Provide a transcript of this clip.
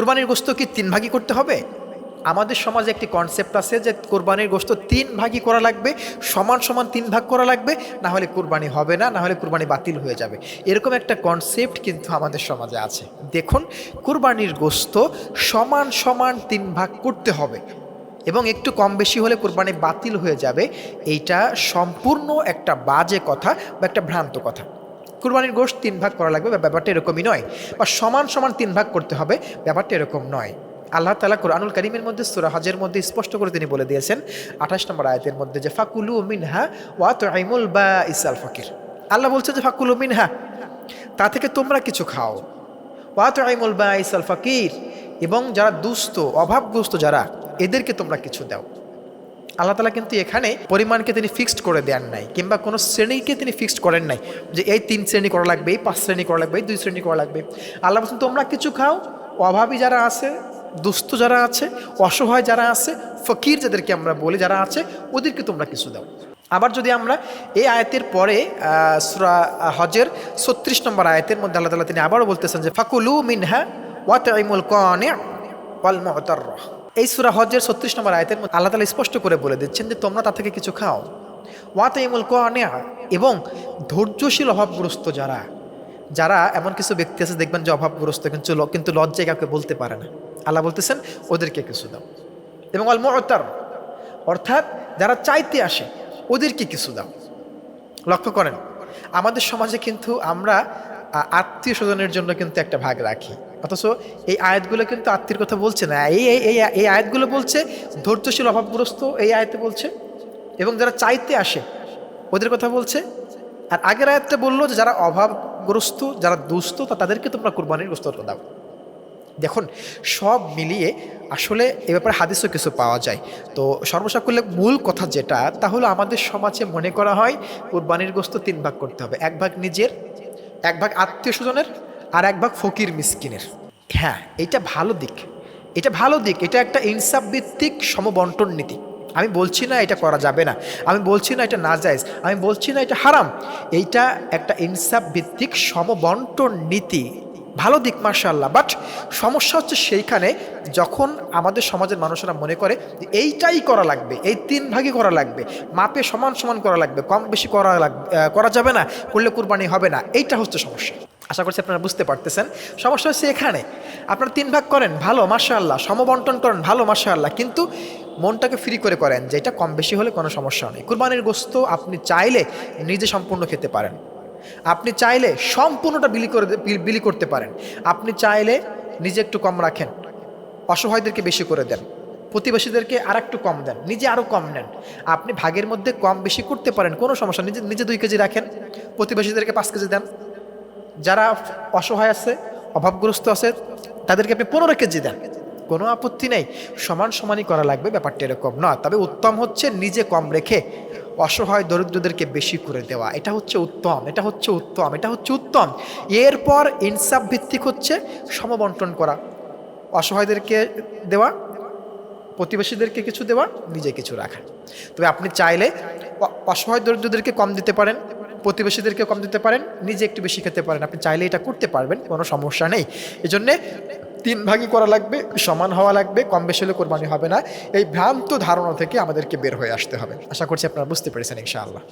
কোরবানির গোস্ত কি তিন ভাগই করতে হবে? আমাদের সমাজে একটি কনসেপ্ট আছে যে কোরবানির গোস্ত তিন ভাগই করা লাগবে, সমান সমান তিন ভাগ করা লাগবে, না হলে কোরবানি হবে না না হলে কোরবানি বাতিল হয়ে যাবে। এরকম একটা কনসেপ্ট কিন্তু আমাদের সমাজে আছে। দেখুন, কোরবানির গোস্ত সমান সমান তিন ভাগ করতে হবে এবং একটু কম বেশি হলে কোরবানি বাতিল হয়ে যাবে। এইটা সম্পূর্ণ একটা বাজে কথা বা একটা ভ্রান্ত কথা। কুরবানির গোষ্ঠ তিন ভাগ করা লাগবে ব্যাপারটা এরকমই নয়। বা সমান সমান তিন ভাগ করতে হবে, ব্যাপারটা এরকম নয়। আল্লাহ তালা কোরআনুল করিমের মধ্যে, সুরা হজের মধ্যে স্পষ্ট করে তিনি বলে দিয়েছেন, আঠাশ নম্বর আয়তের মধ্যে যে, ফাকুলু মিনহা ওয়া তো আইমুল বা ইসাল ফকির। আল্লাহ বলছে যে, ফাকুলু মিনহা, তা থেকে তোমরা কিছু খাও। ওয়া তো আইমুল বা ইসাল ফকির, এবং যারা দুস্থ, অভাবগ্রস্ত যারা, এদেরকে তোমরা কিছু দাও। আল্লাহ তালা কিন্তু এখানে পরিমাণকে তিনি ফিক্সড করে দেন নাই, কিংবা কোনো শ্রেণীকে তিনি ফিক্সড করেন নাই, যে এই তিন শ্রেণি করা লাগবে, এই পাঁচ শ্রেণি করা লাগবে, এই দুই শ্রেণি করা লাগবে। আল্লাহ বলছেন, তোমরা কিছু খাও, অভাবী যারা আছে, দুস্থ যারা আছে, অসহায় যারা আছে, ফকির যাদেরকে আমরা বলি যারা আছে, ওদেরকে তোমরা কিছু দাও। আবার যদি আমরা এই আয়াতের পরে হজের ছত্রিশ নম্বর আয়াতের মধ্যে আল্লাহ তালা তিনি আবারও বলতেছেন যে, ফাকুলু মিনহা ওয়াত কনে ওয়াল মুতাররাহ। এই সুরা হজের ছত্রিশ নম্বর আয়তের মধ্যে আল্লাহ তালা স্পষ্ট করে বলে দিচ্ছেন যে, তোমরা তা থেকে কিছু খাও। ওয়াত ইমুল কনে এবং ধৈর্যশীল অভাবগ্রস্ত যারা যারা এমন কিছু ব্যক্তি আছে, দেখবেন যে অভাবগ্রস্ত, কিন্তু কিন্তু লজ্জায় কাউকে বলতে পারে না। আল্লাহ বলতেছেন, ওদেরকে কিছু দাও। এবং অল মুতার অর্থাৎ যারা চাইতে আসে, ওদেরকে কিছু দাও। লক্ষ্য করেন, আমাদের সমাজে কিন্তু আমরা আত্মীয় স্বজনের জন্য কিন্তু একটা ভাগ রাখি। অথচ এই আয়াতগুলো কিন্তু আত্মীয় কথা বলছে না। এই এই এই আয়াতগুলো বলছে ধৈর্যশীল, অভাবগ্রস্ত এই আয়াতে বলছে এবং যারা চাইতে আসে ওদের কথা বলছে। আর আগের আয়াতটা বলল যে যারা অভাবগ্রস্ত, যারা দুস্থ, তা তাদেরকে তোমরা কোরবানির গ্রস্ত দাও। দেখুন, সব মিলিয়ে আসলে এ ব্যাপারে হাদিসও কিছু পাওয়া যায়। তো সর্বসাকুল্যে মূল কথা যেটা, তা হলো আমাদের সমাজে মনে করা হয় কোরবানির গোস্ত তিন ভাগ করতে হবে। এক ভাগ নিজের, এক ভাগ আত্মীয় স্বজনের আর এক ভাগ ফকির মিসকিনের। হ্যাঁ এটা ভালো দিক। এটা ভালো দিক, এটা একটা ইনসাফ ভিত্তিক সমবন্টন নীতি। আমি বলছি না এটা করা যাবে না। আমি বলছি না এটা না নাজায়জ। আমি বলছি না এটা হারাম। এইটা একটা ইনসাফ ভিত্তিক সমবন্টন নীতি। ভালো দিক মার্শাল্লাহ বাট সমস্যা হচ্ছে সেইখানে যখন আমাদের সমাজের মানুষেরা মনে করে যে এইটাই করা লাগবে, এই তিন ভাগই করা লাগবে। মাপে সমান সমান করা লাগবে, কম বেশি করা লাগবে করা যাবে না, করলে কোরবানি হবে না। এইটা হচ্ছে সমস্যা। আশা করছি আপনারা বুঝতে পারতেছেন। সমস্যা হচ্ছে এখানে। আপনারা তিন ভাগ করেন, ভালো মার্শাল্লাহ সমবন্টন করেন, ভালো মার্শাল্লাহ কিন্তু মনটাকে ফ্রি করে করেন, যে এটা কম বেশি হলে কোনো সমস্যা নেই। কুরবানির গোস্ত আপনি চাইলে নিজে সম্পূর্ণ খেতে পারেন। আপনি চাইলে সম্পূর্ণটা বিলি করে বিলি করতে পারেন। আপনি চাইলে নিজে একটু কম রাখেন। অসহায়দেরকে বেশি করে দেন। প্রতিবেশীদেরকে আর একটু কম দেন। নিজে আরও কম নেন। আপনি ভাগের মধ্যে কম বেশি করতে পারেন, কোনো সমস্যা নিজে নিজে দুই কেজি রাখেন। প্রতিবেশীদেরকে পাঁচ কেজি দেন। যারা অসহায় আছে, অভাবগ্রস্ত আছে, তাদেরকে আপনি পনেরো কেজি দেন। কোনো আপত্তি নেই। সমান সমানই করা লাগবে, ব্যাপারটা এরকম না তবে উত্তম হচ্ছে নিজে কম রেখে অসহায় দরিদ্রদেরকে বেশি করে দেওয়া। এটা হচ্ছে উত্তম, এটা হচ্ছে উত্তম, এটা হচ্ছে উত্তম। এরপর ইনসাফ ভিত্তিক হচ্ছে সমবন্টন করা। অসহায়দেরকে দেওয়া, প্রতিবেশীদেরকে কিছু দেওয়া, নিজে কিছু রাখা। তবে আপনি চাইলে অসহায় দরিদ্রদেরকে কম দিতে পারেন। প্রতিবেশীদেরকে কম দিতে পারেন, নিজে একটু বেশি খেতে পারেন। আপনি চাইলে এটা করতে পারবেন, কোনো সমস্যা নেই। এজন্যে তিন ভাগই করা লাগবে, সমান হওয়া লাগবে, কম বেশি হলে কোরবানি হবে না। এই ভ্রান্ত ধারণা থেকে আমাদেরকে বের হয়ে আসতে হবে। আশা করছি আপনারা বুঝতে পেরেছেন, ইনশাআল্লাহ।